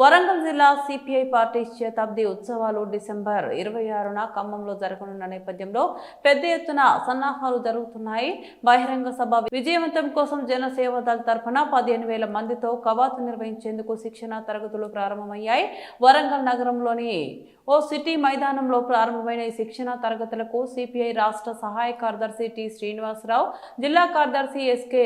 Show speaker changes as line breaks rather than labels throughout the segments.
వరంగల్ జిల్లా CPI party శతాబ్ది ఉత్సవాలు December ఇరవై ఆరున ఖమ్మంలో జరగనున్న నేపథ్యంలో పెద్ద ఎత్తున సన్నాహాలు జరుగుతున్నాయి. బహిరంగ సభ విజయవంతం కోసం జనసేవ దళ తరఫున పదిహేను వేల మందితో కవాతు నిర్వహించేందుకు శిక్షణ తరగతులు ప్రారంభమయ్యాయి. వరంగల్ నగరంలోని ఓ సిటీ మైదానంలో ప్రారంభమైన ఈ శిక్షణ తరగతులకు సిపిఐ రాష్ట్ర సహాయ కార్యదర్శి టి శ్రీనివాసరావు జిల్లా కార్యదర్శి ఎస్కే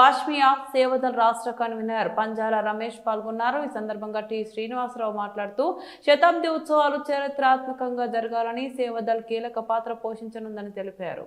బాష్మియా సేవదల్ రాష్ట్ర కన్వీనర్ పంజాల రమేష్ పాల్గొన్నారు. ఈ సందర్భంగా టి శ్రీనివాసరావు మాట్లాడుతూ శతాబ్ది ఉత్సవాలు చరిత్రాత్మకంగా జరగాలని సేవదల్ కీలక పాత్ర పోషించనుందని తెలిపారు.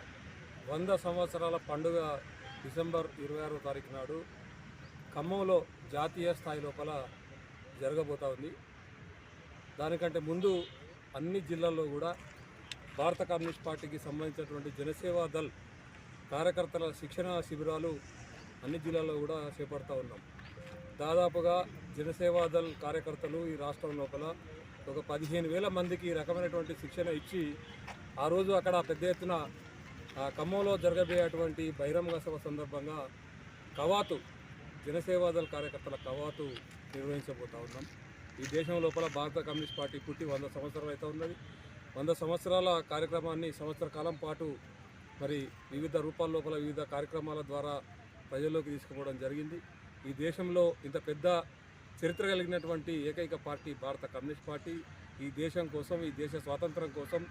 వంద సంవత్సరాల పండుగ డిసెంబర్ ఇరవై ఆరో తారీఖు నాడు ఖమ్మంలో జాతీయ స్థాయి లోపల జరగబోతా ఉంది. దానికంటే ముందు అన్ని జిల్లాల్లో కూడా భారత కమ్యూనిస్ట్ పార్టీకి సంబంధించినటువంటి జనసేవా దళ్ కార్యకర్తల శిక్షణ శిబిరాలు అన్ని జిల్లాల్లో కూడా చేపడతా ఉన్నాం. దాదాపుగా జనసేవా దళ్ కార్యకర్తలు ఈ రాష్ట్రం లోపల ఒక పదిహేను వేల మందికి ఈ రకమైనటువంటి శిక్షణ ఇచ్చి ఆ రోజు అక్కడ పెద్ద ఎత్తున ఖమ్మంలో జరగబోయేటువంటి బహిరంగ సభ సందర్భంగా కవాతు జనసేవాదళ కార్యకర్తల కవాతు నిర్వహించబోతా ఉన్నాం. ఈ దేశం లోపల భారత కమ్యూనిస్ట్ పార్టీ పుట్టి వంద సంవత్సరాలు అయితే ఉన్నది. వంద సంవత్సరాల కార్యక్రమాన్ని సంవత్సర కాలం పాటు మరి వివిధ రూపాల లోపల వివిధ కార్యక్రమాల ద్వారా ప్రజల్లోకి తీసుకుపోవడం జరిగింది. ఈ దేశంలో ఇంత పెద్ద చరిత్ర కలిగినటువంటి ఏకైక పార్టీ భారత కమ్యూనిస్ట్ పార్టీ. ఈ దేశం కోసం ఈ దేశ స్వాతంత్రం కోసం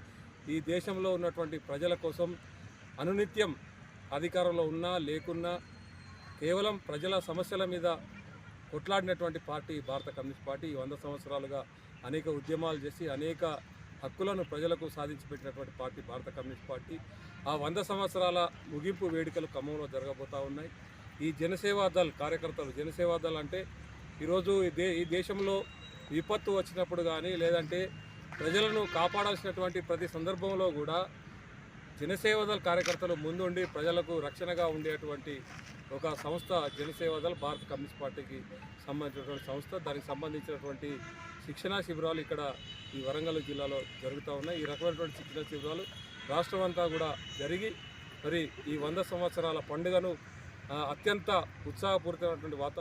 ఈ దేశంలో ఉన్నటువంటి ప్రజల కోసం అనునిత్యం అధికారంలో ఉన్నా లేకున్నా కేవలం ప్రజల సమస్యల మీద కొట్లాడినటువంటి పార్టీ భారత కమ్యూనిస్ట్ పార్టీ ఈ వంద సంవత్సరాలుగా అనేక ఉద్యమాలు చేసి అనేక హక్కులను ప్రజలకు సాధించి పెట్టినటువంటి పార్టీ భారత కమ్యూనిస్ట్ పార్టీ. ఆ వంద సంవత్సరాల ముగింపు వేడుకలు ఖమ్మంలో జరగబోతూ ఉన్నాయి. ఈ జనసేవా దళ్ కార్యకర్తలు జనసేవా దళ్ అంటే ఈరోజు దే ఈ దేశంలో విపత్తు వచ్చినప్పుడు కానీ లేదంటే ప్రజలను కాపాడాల్సినటువంటి ప్రతి సందర్భంలో కూడా జనసేవదల్ కార్యకర్తలు ముందుండి ప్రజలకు రక్షణగా ఉండేటువంటి ఒక సంస్థ జనసేవదల్ భారత కమ్యూనిస్ట్ పార్టీకి సంబంధించినటువంటి సంస్థ. దానికి సంబంధించినటువంటి శిక్షణా శిబిరాలు ఇక్కడ ఈ వరంగల్ జిల్లాలో జరుగుతూ ఉన్నాయి. ఈ రకమైనటువంటి శిక్షణా శిబిరాలు రాష్ట్రం అంతా కూడా జరిగి మరి ఈ వంద సంవత్సరాల పండుగను అత్యంత ఉత్సాహపూరితమైనటువంటి వాతావరణం